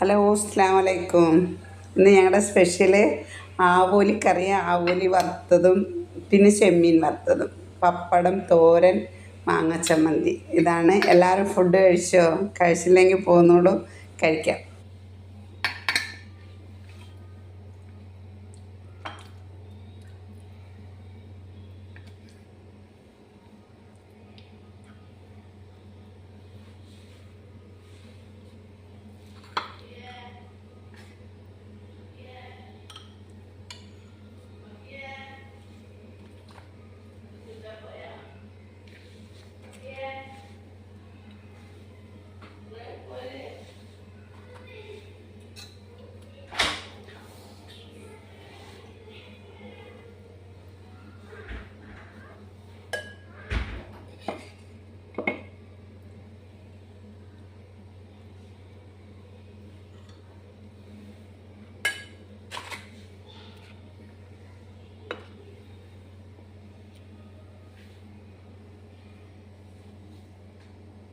Hello അസ്സാം വലൈക്കും ഇന്ന് ഞങ്ങളുടെ സ്പെഷ്യൽ ആവോലി കറി ആവോലി വറുത്തതും പിന്നെ ചെമ്മീൻ വറുത്തതും. പപ്പടം തോരൻ മാങ്ങ ചമ്മന്തി. ഇതാണ്. എല്ലാവരും ഫുഡ് കഴിച്ചോ? കഴിച്ചില്ലെങ്കിൽ പോകുന്നോളൂ കഴിക്കാം.